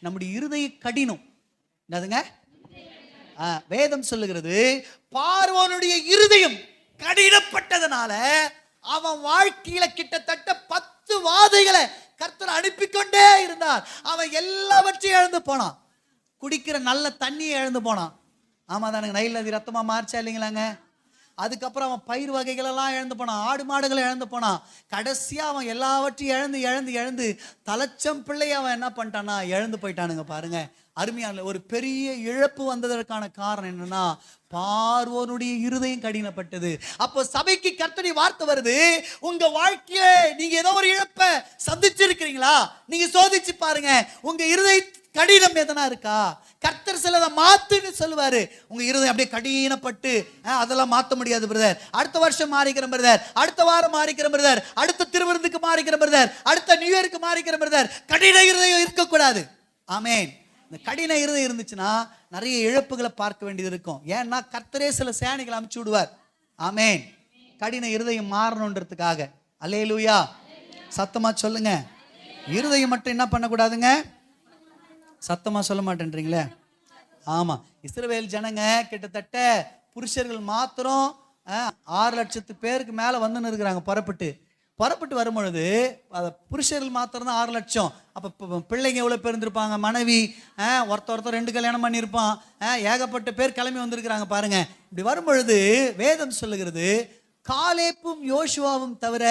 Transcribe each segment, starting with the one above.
நம்முடைய இருதய கடினம். என்னதுங்க? ஆ, வேதம் சொல்லுகிறது பார்வனுடைய இருதயம் கடினப்பட்டதுனால அவன் வாழ்க்கையில கிட்டத்தட்ட பத்து வாதைகளை கர்த்தர் அனுப்பி கொண்டே இருந்தார். அவன் எல்லாவற்றையும் இழந்து போனான். குடிக்கிற நல்ல தண்ணியை இழந்து போனான். ஆமா தானுங்க நைல் நதி ரத்தமா மாறிச்சா இல்லைங்களாங்க? அதுக்கப்புறம் அவன் பயிர் வகைகளெல்லாம் இழந்து போனான் ஆடு மாடுகளை இழந்து போனான். கடைசியாக அவன் எல்லாவற்றையும் இழந்து இழந்து இழந்து தலைச்சம் பிள்ளை அவன் என்ன பண்ணிட்டான்னா இழந்து போயிட்டானுங்க பாருங்க. அருமையான ஒரு பெரிய இழப்பு வந்ததற்கான காரணம் என்னன்னா பார்வோனுடைய இருதயம் கடினப்பட்டது. அப்போ சபைக்கு கர்த்தடி வார்த்தை வருது உங்க வாழ்க்கையில நீங்க ஏதோ ஒரு இழப்பை சந்திச்சிருக்கிறீங்களா? நீங்க சோதிச்சு பாருங்க உங்க இருதய கடினம் எதனா இருக்கா? கர்த்தர் சிலதை மாத்துன்னு சொல்லுவாரு. உங்க இருதயம் அப்படியே கடினப்பட்டு அதெல்லாம் மாத்த முடியாது பிரதர் அடுத்த வருஷம் மாறிக்கிற பிரதர் அடுத்த வாரம் மாறிக்கிற பிரதர் அடுத்த திருவிருந்துக்கு மாறிக்கிற பிரதர் அடுத்த நியூ இயருக்கு மாறிக்கிற பிரதர் கடின இருதயம் இருக்கக்கூடாது. ஆமேன் இந்த கடின இருதயம் இருந்துச்சுன்னா நிறைய இழப்புகளை பார்க்க வேண்டியது இருக்கும். ஏன்னா கர்த்தரே சில சேனைகளை அமுச்சு விடுவார். ஆமேன் கடின இருதயம் மாறணுன்றதுக்காக. அல்லேலூயா சத்தமா சொல்லுங்க. இருதயம் மட்டும் என்ன பண்ணக்கூடாதுங்க? சத்தமாக சொல்ல மாட்டேன்றீங்களே? ஆமாம் இஸ்ரவேல் ஜனங்க கிட்டத்தட்ட புருஷர்கள் மாத்திரம் ஆறு லட்சத்து பேருக்கு மேலே வந்து இருக்கிறாங்க புறப்பட்டு. புறப்பட்டு வரும்பொழுது அதை புருஷர்கள் மாத்திரம் தான் ஆறு லட்சம். அப்போ பிள்ளைங்க எவ்வளோ பேர் இருந்திருப்பாங்க? மனைவி அஹ், ஒருத்தர் ஒருத்தர் ரெண்டு கல்யாணம் பண்ணியிருப்பான். ஏகப்பட்ட பேர் கிளம்பி வந்திருக்கிறாங்க பாருங்க. இப்படி வரும்பொழுது வேதம் சொல்லுகிறது காலேப்பும் யோசுவாவும் தவிர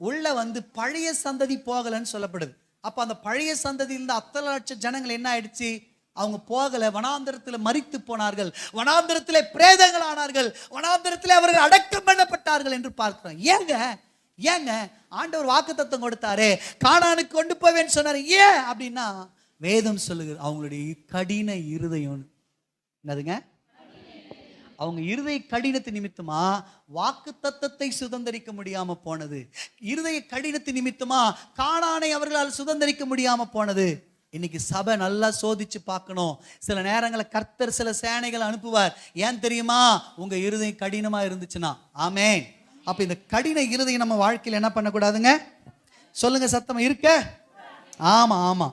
உள்ள வந்து பழைய சந்ததி போகலைன்னு சொல்லப்படுது. அப்போ அந்த பழைய சந்ததியிலிருந்து அத்தனை லட்சம் ஜனங்கள் என்ன ஆயிடுச்சு? அவங்க போகல. வனாந்திரத்தில் மறித்து போனார்கள். வனாந்திரத்தில் பிரேதங்கள் ஆனார்கள். வனாந்திரத்தில் அவர்கள் அடக்கம் பண்ணப்பட்டார்கள் என்று பார்க்கிறோம். ஏங்க? ஏங்க? ஆண்டவர் வாக்குத்தத்தம் கொடுத்தாரே. காணானுக்கு கொண்டு போவேன்னு சொன்னார். ஏன்? அப்படின்னா வேதம் சொல்லுகிறது. அவங்களுடைய கடின இருதயம் என்னதுங்க? அவங்க இருதய கடினத்து நிமித்தமா வாக்கு தத்தத்தை சுதந்திரிக்க முடியாம போனது. இருதய கடினத்து நிமித்தமா காணானை அவர்களால் சுதந்திரிக்க முடியாம போனது. இன்னைக்கு சபை நல்லா சோதிச்சு பார்க்கணும். சில நேரங்களில் கர்த்தர் சில சேனைகளை அனுப்புவார். ஏன் தெரியுமா? உங்க இருதயம் கடினமா இருந்துச்சுன்னா. ஆமே அப்ப இந்த கடின இருதயம் நம்ம வாழ்க்கையில் என்ன பண்ணக்கூடாதுங்க? சொல்லுங்க சத்தம் இருக்க? ஆமா ஆமா.